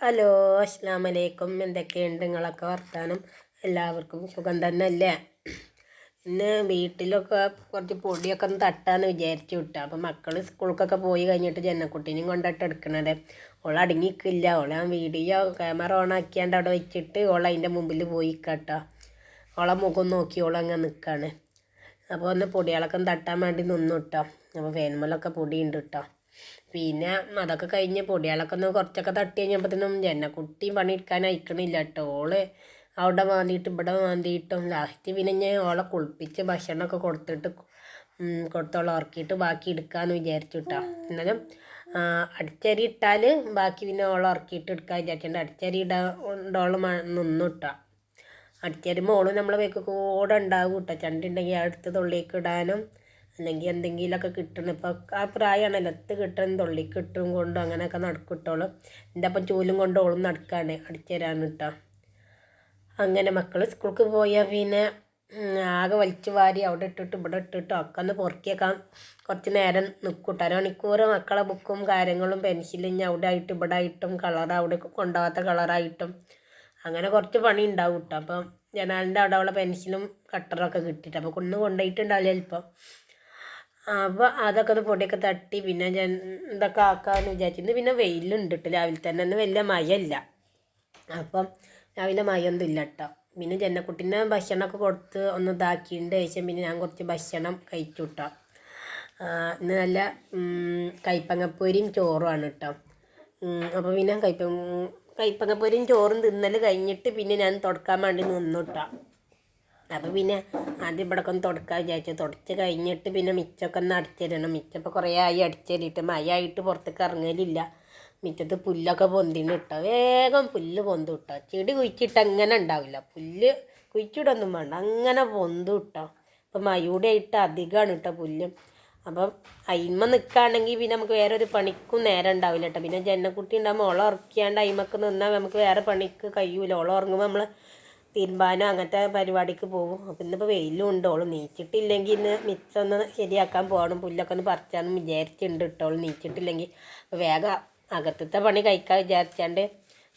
Hello അസ്സാം വലൈക്കും എന്തൊക്കെയുണ്ട് നിങ്ങളൊക്കെ വർത്താനം? എല്ലാവർക്കും സുഖം തന്നെ അല്ലേ ഇന്ന് വീട്ടിലൊക്കെ കുറച്ച് പൊടിയൊക്കെ ഒന്ന് തട്ടാന്ന് വിചാരിച്ചു വിട്ടു അപ്പം മക്കൾ സ്കൂൾക്കൊക്കെ പോയി കഴിഞ്ഞിട്ട് ജനക്കുട്ടീനെയും കൊണ്ടിട്ട് എടുക്കണത്. ഓൾ അടങ്ങിക്കില്ല. ഓൾ ആ വീഡിയോ ക്യാമറ ഓൺ ആക്കിയാണ്ട് അവിടെ വെച്ചിട്ട് ഓൾ അതിന്റെ മുമ്പിൽ പോയി കേട്ടോ ഓളെ മുഖം നോക്കി ഓളങ്ങ് നിൽക്കുകയാണ് അപ്പോൾ ഒന്ന് പൊടികളൊക്കെ തട്ടാൻ വേണ്ടി നിന്നു കേട്ടോ അപ്പോൾ ഫേൻമലൊക്കെ പൊടിയുണ്ട് കേട്ടോ പിന്നെ അതൊക്കെ കഴിഞ്ഞ് പൊടികളൊക്കെ ഒന്ന് കുറച്ചൊക്കെ തട്ടി കഴിഞ്ഞപ്പോഴത്തേനും ജന്നക്കുട്ടി പണിയെടുക്കാൻ അയക്കണില്ല കേട്ടോ. ഓൾ അവിടെ മാന്തിയിട്ട് ഇവിടെ മാന്തിയിട്ടും ലാസ്റ്റ് പിന്നെ ഞാൻ ഓളെ കുളിപ്പിച്ച് ഭക്ഷണമൊക്കെ കൊടുത്തിട്ട് കൊടുത്തോളം ഉറക്കിയിട്ട് ബാക്കി എടുക്കാമെന്ന് വിചാരിച്ചു കേട്ടോ എന്നാലും അടിച്ചരി ഇട്ടാൽ ബാക്കി പിന്നെ ഓളെ ഉറക്കിയിട്ട് എടുക്കാൻ വിചാരിച്ചിട്ടുണ്ട് അടിച്ചരി ഇടാണ്ടോളം നിന്നു കേട്ടോ അടിച്ചരി മോളും നമ്മളെ വേക്ക് കൂടെ ഉണ്ടാവും കേട്ടോ ചണ്ടുണ്ടെങ്കിൽ അടുത്ത് തുള്ളിയൊക്കെ ഇടാനും അല്ലെങ്കിൽ എന്തെങ്കിലുമൊക്കെ കിട്ടണം. ഇപ്പോൾ ആ പ്രായമാണല്ലോ. എത്ത് കിട്ടണം തൊള്ളി കിട്ടും കൊണ്ടും അങ്ങനെയൊക്കെ നടക്കിട്ടോളും എന്റെ അപ്പം ചൂലും കൊണ്ട് ഓളും നടക്കാണ് അടിച്ചു തരാൻ കേട്ടോ അങ്ങനെ മക്കൾ സ്കൂൾക്ക് പോയാൽ പിന്നെ ആകെ വലിച്ചു വാരി അവിടെ ഇട്ടിട്ട് ഇവിടെ ഇട്ടിട്ട് ഒക്കെ ഒന്ന് പൊറുക്കിയേക്കാൻ കുറച്ച് നേരം നിൽക്കൂട്ടോ അരമണിക്കൂർ മക്കളെ ബുക്കും കാര്യങ്ങളും പെൻസിലും അവിടെ ആയിട്ട് ഇവിടെ ആയിട്ടും കളർ അവിടെ കൊണ്ടുപോകാത്ത കളറായിട്ടും അങ്ങനെ കുറച്ച് പണി ഉണ്ടാവും കേട്ടോ അപ്പം ജനാലിന്റെ അവിടെ ഉള്ള പെൻസിലും കട്ടറൊക്കെ കിട്ടിയിട്ട് അപ്പോൾ കൊണ്ടു കൊണ്ടുപോയിട്ടുണ്ടാവില്ല ചിലപ്പോൾ അപ്പോൾ അതൊക്കെ ഒന്ന് പൊടിയൊക്കെ തട്ടി പിന്നെ ഞാൻ ഇതൊക്കെ ആക്കാമെന്ന് വിചാരിച്ചിരുന്നു. പിന്നെ വെയിലുണ്ട് കേട്ടോ രാവിലെ തന്നെ ഒന്നും വലിയ മയല്ല അപ്പം രാവിലെ മഴയൊന്നും ഇല്ല കേട്ടോ പിന്നെ ജന്നക്കുട്ടീനെ ഭക്ഷണമൊക്കെ കൊടുത്ത് ഒന്ന് ഇതാക്കിയിട്ടുണ്ട് ശേഷം പിന്നെ ഞാൻ കുറച്ച് ഭക്ഷണം കഴിച്ചു കേട്ടോ ഇന്ന് നല്ല കൈപ്പങ്ങപ്പൊരിയും ചോറുമാണ് കേട്ടോ അപ്പോൾ പിന്നെ കൈപ്പ കൈപ്പങ്ങപ്പൊരിയും ചോറും തിന്നൽ കഴിഞ്ഞിട്ട് പിന്നെ ഞാൻ തുടക്കാൻ വേണ്ടി നിന്നു കേട്ടോ അപ്പോൾ പിന്നെ ആദ്യം ഇവിടെ ഒന്ന് തുടക്കാൻ വിചാരിച്ചു. തുടച്ച് കഴിഞ്ഞിട്ട് പിന്നെ മിച്ചമൊക്കെ ഒന്ന് അടിച്ചിടണം മിച്ചപ്പോൾ കുറേ ആയി അടിച്ചിട്ട് മഴയായിട്ട് പുറത്തേക്ക് ഇറങ്ങലില്ല മിറ്റത്ത് പുല്ലൊക്കെ പൊന്തിന് കിട്ടോ വേഗം പുല്ല് പൊന്തു കിട്ടോ ചെടി കുഴിച്ചിട്ട് അങ്ങനെ ഉണ്ടാവില്ല പുല്ല് കുഴിച്ചിടൊന്നും വേണ്ട. അങ്ങനെ പൊന്തു കിട്ടോ ഇപ്പം മയൂടെ ആയിട്ട് അധികമാണ് കേട്ടോ പുല്ല്. അപ്പം അയിമ നിൽക്കുകയാണെങ്കിൽ പിന്നെ നമുക്ക് വേറെ ഒരു പണിക്കും നേരം ഉണ്ടാവില്ല കേട്ടോ പിന്നെ ജന്നക്കുട്ടി ഉണ്ടാകുമ്പോൾ ഓളം ഉറക്കിയാണ്ട് അയിമക്ക് നിന്നാൽ നമുക്ക് വേറെ പണിക്ക് കഴിയൂല. ഓളം ഉറങ്ങുമ്പോൾ നമ്മൾ തിരുമ്പാനോ അങ്ങനത്തെ പരിപാടിക്ക് പോകും. അപ്പം ഇന്നിപ്പോൾ വെയിലും ഉണ്ട്. ഓൾ നീച്ചിട്ടില്ലെങ്കിൽ ഇന്ന് മിച്ചൊന്ന് ശരിയാക്കാൻ പോകണം പുല്ലൊക്കെ ഒന്ന് പറിച്ചാണെന്ന് വിചാരിച്ചിട്ടുണ്ട് ഇട്ടോളൂ നീച്ചിട്ടില്ലെങ്കിൽ വേഗം അകത്തത്തെ പണി കഴിക്കാൻ വിചാരിച്ചാണ്ട്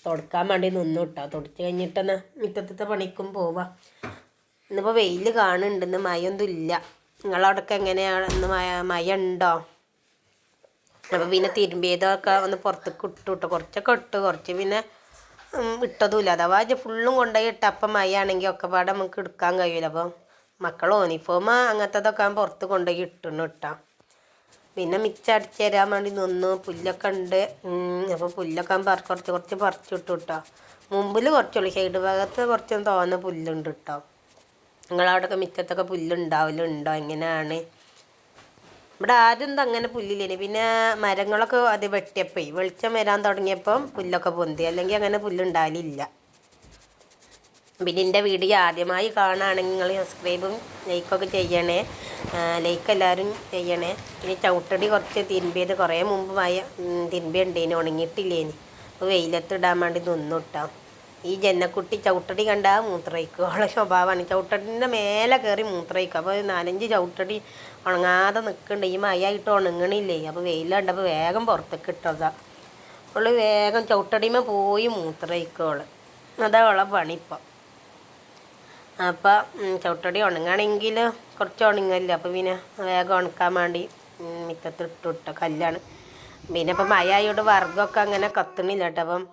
തുടക്കാൻ വേണ്ടി നിന്നു കിട്ടാം തുടച്ച് കഴിഞ്ഞിട്ടെന്ന് മിറ്റത്തത്തെ പണിക്കും പോവാം. ഇന്നിപ്പോൾ വെയിൽ കാണുന്നുണ്ട്. ഇന്ന് മയൊന്നും ഇല്ല. നിങ്ങളവിടെയൊക്കെ എങ്ങനെയാണ്? ഇന്ന് മയ മയ ഉണ്ടോ അപ്പോൾ പിന്നെ തിരുമ്പിയതൊക്കെ ഒന്ന് പുറത്തേക്ക് ഇട്ടു കേട്ടോ കുറച്ചൊക്കെ ഇട്ടു. കുറച്ച് പിന്നെ ഇട്ടതുമില്ല അഥവാ ഫുള്ളും കൊണ്ടുപോയി ഇട്ട അപ്പം മയാണെങ്കിൽ ഒക്കെ പാടെ നമുക്ക് എടുക്കാൻ കഴിയില്ല അപ്പം മക്കൾ യൂണിഫോം അങ്ങനത്തതൊക്കെ പുറത്ത് കൊണ്ടുപോയി ഇട്ടുന്നു ഇട്ടാം പിന്നെ മിച്ച അടിച്ച് തരാൻ വേണ്ടി നിന്നു. പുല്ലൊക്കെ ഉണ്ട്. അപ്പോൾ പുല്ലൊക്കെ കുറച്ച് കുറച്ച് പറിച്ചിട്ടു കേട്ടോ മുമ്പിൽ കുറച്ചുള്ളൂ. സൈഡ് ഭാഗത്ത് കുറച്ചൊന്നും തോന്നുന്ന പുല്ലുണ്ട് കേട്ടോ നിങ്ങളവിടെയൊക്കെ മിറ്റത്തൊക്കെ പുല്ലുണ്ടാവലുണ്ടോ? എങ്ങനെയാണ്? ഇവിടെ ആരും അങ്ങനെ പുല്ലില്ലേ പിന്നെ മരങ്ങളൊക്കെ അത് വെട്ടിയപ്പോയി വെളിച്ചം വരാൻ തുടങ്ങിയപ്പം പുല്ലൊക്കെ പൊന്തി. അല്ലെങ്കിൽ അങ്ങനെ പുല്ലുണ്ടാവലില്ല. പിന്നെ എന്റെ വീഡിയോ ആദ്യമായി കാണുകയാണെങ്കിൽ നിങ്ങൾ സബ്സ്ക്രൈബും ലൈക്കൊക്കെ ചെയ്യണേ. ലൈക്ക് എല്ലാവരും ചെയ്യണേ. പിന്നെ ചവിട്ടടി കുറച്ച് തിരുമ്പിയത് കുറേ മുമ്പ് മായ തിരുമ്പിയുണ്ടേനി ഉണങ്ങിയിട്ടില്ലേനി. അപ്പോൾ വെയിലത്തിടാൻ വേണ്ടി നിന്നു ഈ ജന്നക്കുട്ടി ചവിട്ടടി കണ്ടാൽ മൂത്രയിക്കും. സ്വഭാവമാണ്. ചവിട്ടടിന്റെ മേലെ കയറി മൂത്രയിക്കും. അപ്പോൾ നാലഞ്ച് ചവിട്ടടി ഉണങ്ങാതെ നിൽക്കുന്നുണ്ട് ഈ മയായിട്ട് ഉണങ്ങണില്ലേ? അപ്പോൾ വെയിൽ കണ്ടപ്പോൾ വേഗം പുറത്തേക്ക് ഇട്ടതാ. അവൾ വേഗം ചവിട്ടടിമ പോയി മൂത്രയിക്കോൾ അതാ അവളെ പണി ഇപ്പം. അപ്പം ചവിട്ടടി ഉണങ്ങണമെങ്കിൽ കുറച്ച് ഉണങ്ങില്ല? അപ്പോൾ പിന്നെ വേഗം ഉണക്കാൻ വേണ്ടി മിറ്റത്ത് ഇട്ടു. കല്ലാണ്. പിന്നെ ഇപ്പം മഴ ആയതുകൊണ്ട് വർഗമൊക്കെ അങ്ങനെ കത്തണില്ല കേട്ടോ. അപ്പം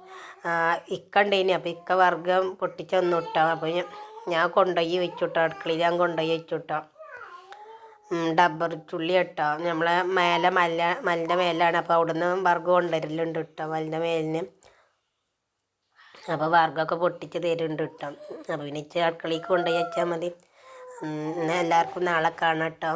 ഇക്ക അപ്പം ഇക്ക വർഗം പൊട്ടിച്ചൊന്നും ഇട്ടോ അപ്പം ഞാൻ കൊണ്ടുപോയി വെച്ചുട്ടോ. അടുക്കളയിൽ ഞാൻ കൊണ്ടുപോയി വെച്ചുട്ടോ. ഡബ്ബർ ചുള്ളി ഇട്ടോ. നമ്മളെ മേലെ മല മലിന്റെ മേലാണ്. അപ്പോൾ അവിടുന്ന് വർഗം കൊണ്ടുവരലുണ്ട് കേട്ടോ മലിന്റെ മേലിന്. അപ്പോൾ വർഗമൊക്കെ പൊട്ടിച്ച് തരുന്നുണ്ട് കേട്ടോ അപ്പോൾ പിന്നെ അടുക്കളയ്ക്ക് കൊണ്ടുപോയി വെച്ചാൽ മതി. എല്ലാവർക്കും നാളെ കാണാം കേട്ടോ